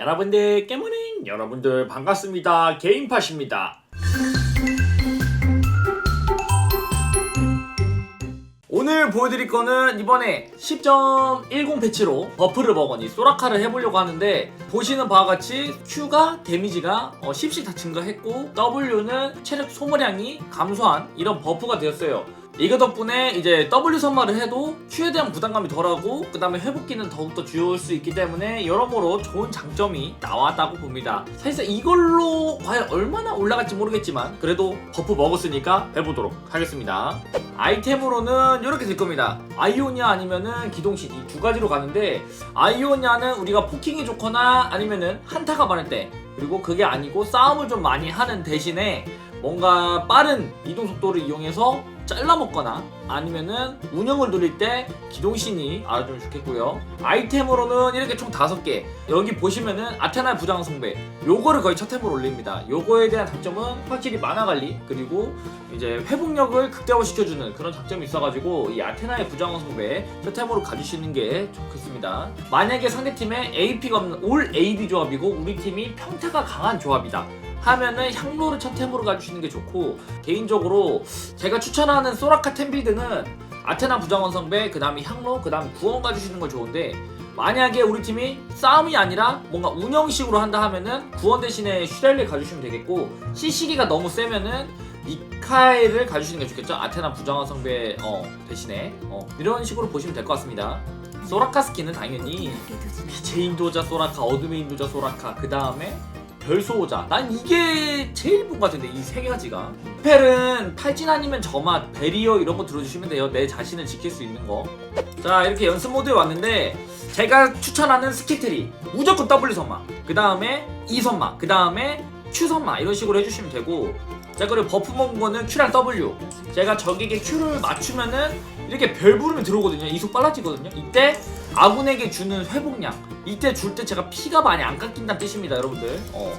여러분들 깨모닝 여러분들 반갑습니다. 게임팟입니다. 오늘 보여드릴 거는 이번에 10.10 패치로 버프를 먹으니 소라카를 해보려고 하는데 보시는 바와 같이 Q가 데미지가 어, 10씩 다 증가했고 W는 체력 소모량이 감소한 이런 버프가 되었어요 이거 덕분에 이제 W 선마를 해도 Q에 대한 부담감이 덜하고 그 다음에 회복기는 더욱더 줄수 있기 때문에 여러모로 좋은 장점이 나왔다고 봅니다. 사실상 이걸로 과연 얼마나 올라갈지 모르겠지만 그래도 버프 먹었으니까 해보도록 하겠습니다. 아이템으로는 이렇게 될 겁니다. 아이오니아 아니면은 기동신 이 두 가지로 가는데 아이오니아는 우리가 포킹이 좋거나 아니면은 한타가 많을 때 그리고 그게 아니고 싸움을 좀 많이 하는 대신에 뭔가 빠른 이동 속도를 이용해서 잘라 먹거나 아니면은 운영을 누릴 때 기동신이 알아주면 좋겠고요. 아이템으로는 이렇게 총 다섯 개. 여기 보시면은 아테나의 부장 성배. 요거를 거의 첫 템으로 올립니다. 요거에 대한 장점은 확실히 만화 관리 그리고 이제 회복력을 극대화시켜주는 그런 장점이 있어가지고 이 아테나의 부장 성배 첫 템으로 가주시는 게 좋겠습니다. 만약에 상대팀에 AP가 없는 올 AD 조합이고 우리 팀이 평타가 강한 조합이다. 하면은 향로를 첫 템으로 가주시는 게 좋고 개인적으로 제가 추천하는 소라카 템 빌드는 아테나 부장원 성배 그 다음에 향로 그 다음에 구원 가주시는 걸 좋은데 만약에 우리 팀이 싸움이 아니라 뭔가 운영식으로 한다 하면은 구원 대신에 슈렐리 가주시면 되겠고 CC기가 너무 세면은 미카엘을 가주시는 게 좋겠죠? 아테나 부장원 성배 어, 대신에. 어, 이런 식으로 보시면 될 것 같습니다. 소라카 스킨은 당연히 빛의 인도자 소라카 어둠의 인도자 소라카 그 다음에 별소호자. 난 이게 제일 본것 같은데 이 세 가지가. 펠은 탈진 아니면 저맛 베리어 이런 거 들어주시면 돼요. 내 자신을 지킬 수 있는 거자 이렇게 연습 모드에 왔는데 제가 추천하는 스킬트리. 무조건 W 선마. 그 다음에 E 선마. 그 다음에 Q 선마. 이런 식으로 해주시면 되고. 자 그리고 버프 먹은 거는 Q랑 W. 제가 적에게 Q를 맞추면은 이렇게 별 부르면 들어오거든요. 이속 빨라지거든요. 이때 아군에게 주는 회복량. 이때 줄 때 제가 피가 많이 안 깎인다는 뜻입니다 여러분들. 어.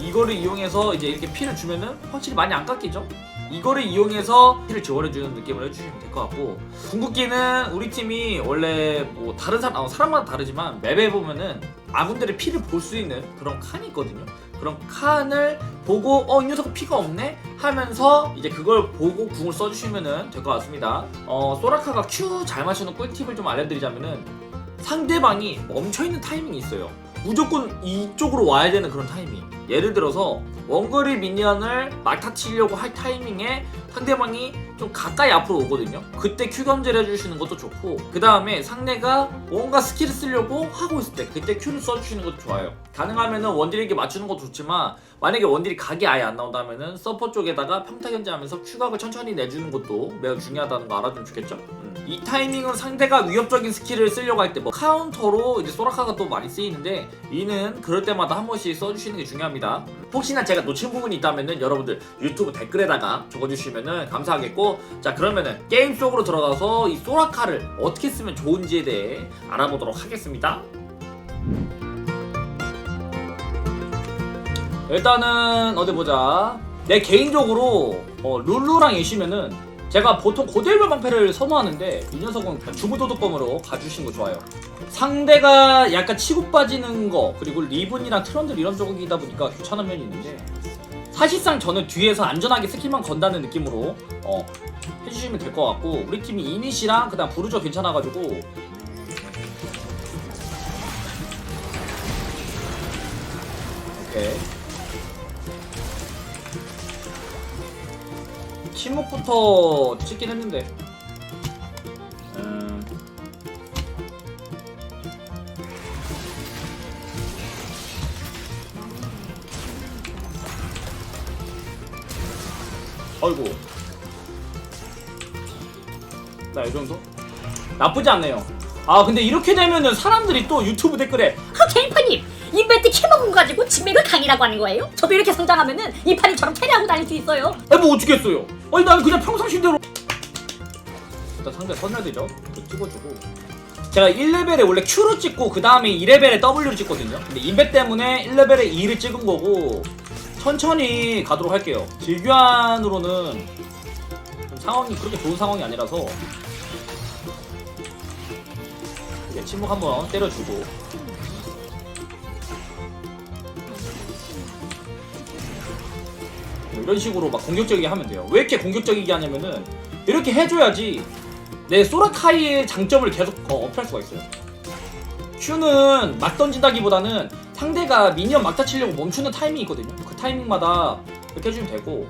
이거를 이용해서 이제 이렇게 피를 주면은 확실히 많이 안 깎이죠? 이거를 이용해서 피를 지원해주는 느낌을 해주시면 될 것 같고 궁극기는 우리 팀이 원래 뭐 다른 사람 어, 사람마다 다르지만 맵에 보면은 아군들의 피를 볼 수 있는 그런 칸이 있거든요. 그런 칸을 보고 어 이 녀석 피가 없네? 하면서 이제 그걸 보고 궁을 써주시면 될 것 같습니다. 어 소라카가 Q 잘 맞추는 꿀팁을 좀 알려드리자면은 상대방이 멈춰있는 타이밍이 있어요. 무조건 이쪽으로 와야 되는 그런 타이밍. 예를 들어서 원거리 미니언을 막타 치려고 할 타이밍에 상대방이 좀 가까이 앞으로 오거든요. 그때 Q 견제를 해주시는 것도 좋고 그 다음에 상대가 뭔가 스킬을 쓰려고 하고 있을 때 그때 Q를 써주시는 것도 좋아요. 가능하면 원딜에게 맞추는 것도 좋지만 만약에 원딜이 각이 아예 안 나온다면은 서퍼 쪽에다가 평타 견제하면서 Q각을 천천히 내주는 것도 매우 중요하다는 거 알아두면 좋겠죠? 음. 이 타이밍은 상대가 위협적인 스킬을 쓰려고 할 때 뭐 카운터로 이제 소라카가 또 많이 쓰이는데 이는 그럴 때마다 한 번씩 써주시는 게 중요합니다. 혹시나 제가 놓친 부분이 있다면은 여러분들 유튜브 댓글에다가 적어주시면은 감사하겠고 자 그러면은 게임 속으로 들어가서 이 소라카를 어떻게 쓰면 좋은지에 대해 알아보도록 하겠습니다. 일단은 어디 보자. 내 개인적으로 어, 룰루랑 예시면은 제가 보통 고대별 방패를 선호하는데 이 녀석은 그냥 주부도덕범으로 가주신 거 좋아요. 상대가 약간 치고 빠지는 거 그리고 리븐이랑 트런들 이런 쪽이다 보니까 귀찮은 면이 있는데 사실상 저는 뒤에서 안전하게 스킬만 건다는 느낌으로 어, 해주시면 될 것 같고 우리 팀이 이니시랑 그다음 부르저 괜찮아가지고. 오케이 침묵부터 찍긴 했는데. 음, 아이고. 나 이 정도? 나쁘지 않네요. 아 근데 이렇게 되면은 사람들이 또 유튜브 댓글에 강이라고 하는 거예요? 저도 이렇게 성장하면은 이파리처럼 캐리하고 다닐 수 있어요. 아뭐 어쩌겠어요? 아니 나는 그냥 평상시대로. 일단 상대 선멸되죠. 이거 찍어주고. 제가 1레벨에 원래 Q로 찍고 그 다음에 2레벨에 W를 찍거든요. 근데 인베 때문에 1레벨에 2를 찍은 거고 천천히 가도록 할게요. 질교환으로는 좀 상황이 그렇게 좋은 상황이 아니라서 침묵 한번 때려주고 이런 식으로 막 공격적이게 하면 돼요. 왜 이렇게 공격적이게 하냐면은 이렇게 해줘야지 내 소라카이의 장점을 계속 어, 어필할 수가 있어요. Q는 막 던진다기보다는 상대가 미니언 막타 치려고 멈추는 타이밍이 있거든요. 그 타이밍마다 이렇게 해주면 되고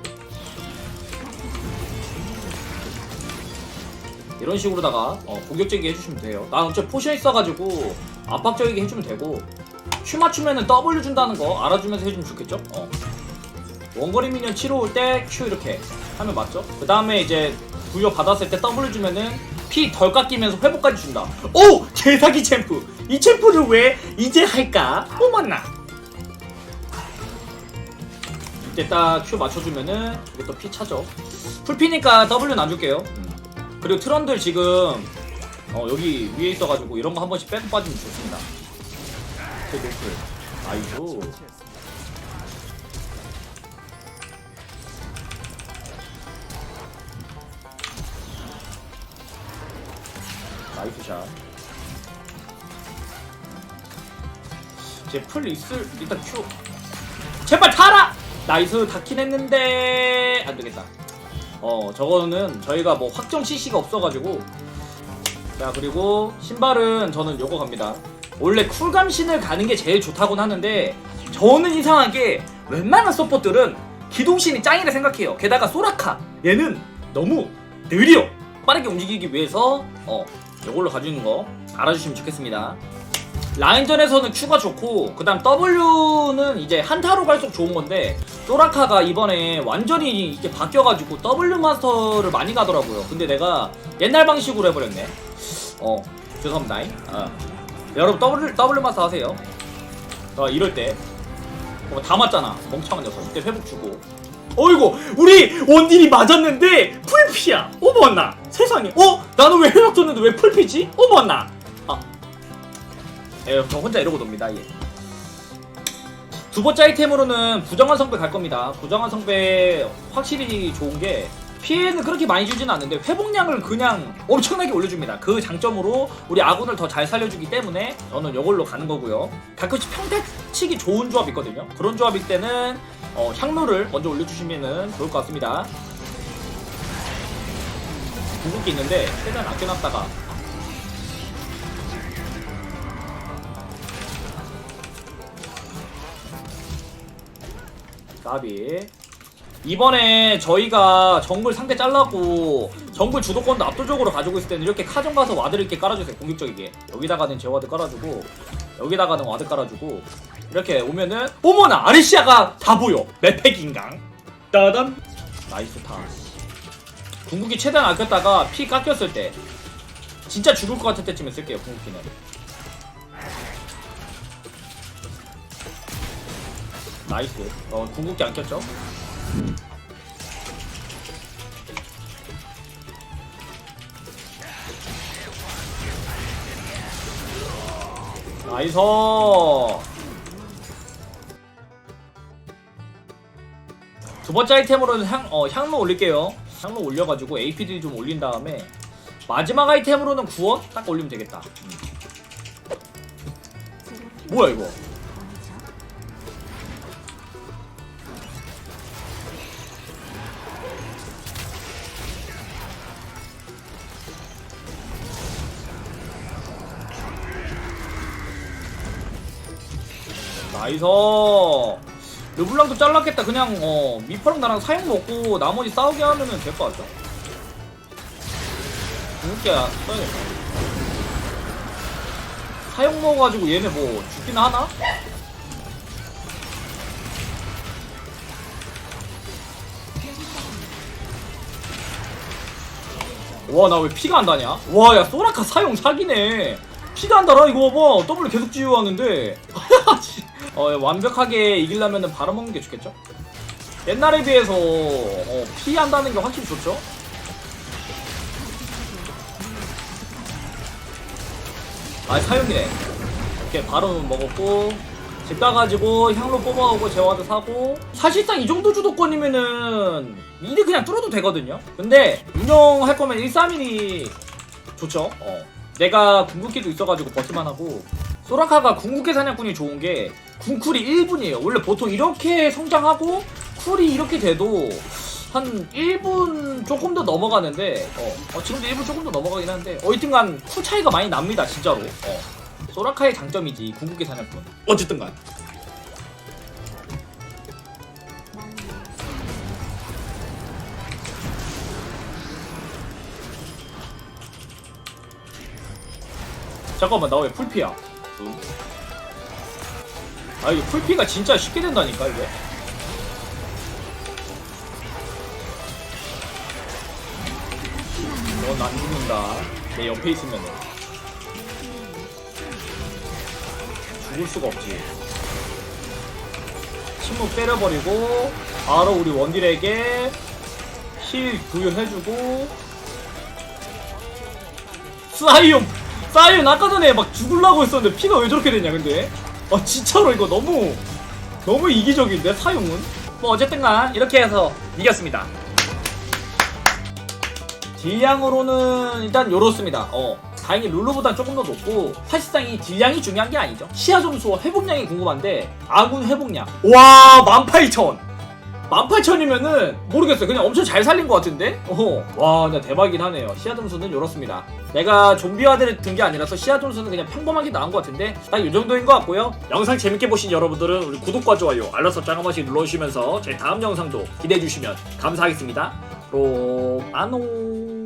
이런 식으로다가 어, 공격적이게 해주시면 돼요. 난 어차피 포션 있어가지고 압박적이게 해주면 되고 Q 맞추면은 W 준다는 거 알아주면서 해주면 좋겠죠? 어. 원거리 미니언 치러 올 때 Q 이렇게 하면 맞죠? 그 다음에 이제 부여 받았을 때 W 주면은 피 덜 깎이면서 회복까지 준다. 오! 개사기 챔프! 이 챔프를 왜 이제 할까? 오 맞나? 이때 딱 Q 맞춰주면은 이게 또 피 차죠. 풀피니까 W는 안 줄게요. 음. 그리고 트런들 지금 어, 여기 위에 있어가지고 이런 거 한 번씩 빼고 빠지면 좋습니다. 제 노플. 아이고. 나이스 샷. 이제 풀 있을 일단 큐. 제발 타라! 나이스 닿긴 했는데 안 되겠다. 어 저거는 저희가 뭐 확정 CC가 없어가지고 자 그리고 신발은 저는 요거 갑니다. 원래 쿨감 신을 가는 게 제일 좋다곤 하는데 저는 이상하게 웬만한 서포트들은 기동신이 짱이라 생각해요. 게다가 소라카 얘는 너무 느려. 빠르게 움직이기 위해서 어 요걸로 가지는 거 알아주시면 좋겠습니다. 라인전에서는 Q가 좋고 그 다음 W는 이제 한타로 갈수록 좋은 건데 소라카가 이번에 완전히 이게 바뀌어가지고 W 마스터를 많이 가더라고요. 근데 내가 옛날 방식으로 해버렸네. 어 죄송합니다. 어. 여러분 W W 마스터 하세요. 어 이럴 때. 어, 다 맞잖아. 멍청한 녀석. 이때 회복 주고. 어이구 우리 원딜이 맞았는데 풀피야. 어머나 세상에. 어 나는 왜 회복 줬는데 왜 풀피지? 어머나. 아 예, 저 혼자 이러고 놉니다. 예. 두 번째 아이템으로는 부정한 성배 갈 겁니다. 부정한 성배 확실히 좋은 게 피해는 그렇게 많이 주지는 않는데 회복량을 그냥 엄청나게 올려줍니다. 그 장점으로 우리 아군을 더 잘 살려주기 때문에 저는 이걸로 가는 거고요. 가끔씩 평타치기 좋은 조합 있거든요. 그런 조합일 때는 어, 향로를 먼저 올려주시면 좋을 것 같습니다. 궁극기 있는데 최대한 아껴놨다가. 까비. 이번에 저희가 정글 상대 잘라고 정글 주도권도 압도적으로 가지고 있을 때는 이렇게 카정 가서 와드를 이렇게 깔아주세요 공격적이게. 여기다가는 제와드 깔아주고 여기다가는 와드 깔아주고 이렇게 오면은 어머나 아르시아가 다 보여. 맵팩 인강. 따단. 나이스 타 궁극기 최대한 아꼈다가 피 깎였을 때 진짜 죽을 것 같을 때쯤에 쓸게요 궁극기는. 나이스. 어 궁극기 안 꼈죠? 나이스! 두 번째 아이템으로는 향, 어, 향로 올릴게요 향로 올려가지고 APD 좀 올린 다음에 마지막 아이템으로는 구원? 딱 올리면 되겠다. 음. 뭐야 이거? 나이스 르블랑도 잘랐겠다. 그냥 어 미퍼랑 나랑 사용 먹고 나머지 싸우게 하면은 될 것 같죠? 궁극기야 써야겠다. 사용 먹어가지고 얘네 뭐 죽긴 하나? 와 나 왜 피가 안 다냐? 와 야 소라카 사용 사기네. 피가 안 달아? 이거 봐봐 W 계속 지우하는데 어, 완벽하게 이기려면 바로 먹는 게 좋겠죠? 옛날에 비해서 어, 피한다는 게 확실히 좋죠? 아 사용이네 이렇게 바로 먹었고 집 가가지고 향로 뽑아오고 제와드 사고 사실상 이 정도 주도권이면은 이리 그냥 뚫어도 되거든요 근데 운영할 거면 131이 좋죠 어. 내가 궁극기도 있어가지고 버티만 하고 소라카가 궁극기 사냥꾼이 좋은 게 궁쿨이 1분이에요. 원래 보통 이렇게 성장하고 쿨이 이렇게 돼도 한 1분 조금 더 넘어가는데 어, 어, 지금도 1분 조금 더 넘어가긴 한데 어쨌든간 쿨 차이가 많이 납니다 진짜로. 어. 소라카의 장점이지 궁극기 사냥꾼. 어쨌든간. 잠깐만 나 왜 풀피야? 음. 아 이거 풀피가 진짜 쉽게 된다니까 이게. 넌안 죽는다. 내 옆에 있으면은. 죽을 수가 없지. 침묵 때려버리고 바로 우리 원딜에게 힐 부여해주고 사이온! 사이온 아까 전에 막 죽을라고 했었는데 피가 왜 저렇게 됐냐 근데 아 진짜로 이거 너무 너무 이기적인데 사용은? 뭐 어쨌든간 이렇게 해서 이겼습니다. 딜량으로는 일단 요렇습니다. 어 다행히 룰루보단 조금 더 높고 사실상 이 딜량이 중요한 게 아니죠. 시야 점수와 회복량이 궁금한데 아군 회복량. 와 18,000 18,000이면은 모르겠어요. 그냥 엄청 잘 살린 것 같은데? 어. 와, 근데 대박이긴 하네요. 시야 점수는 이렇습니다. 내가 좀비화들을 든 게 아니라서 시야 점수는 그냥 평범하게 나온 것 같은데 딱 이 정도인 것 같고요. 영상 재밌게 보신 여러분들은 우리 구독과 좋아요, 알람 설정 한 번씩 눌러주시면서 제 다음 영상도 기대해 주시면 감사하겠습니다. 그럼 안녕.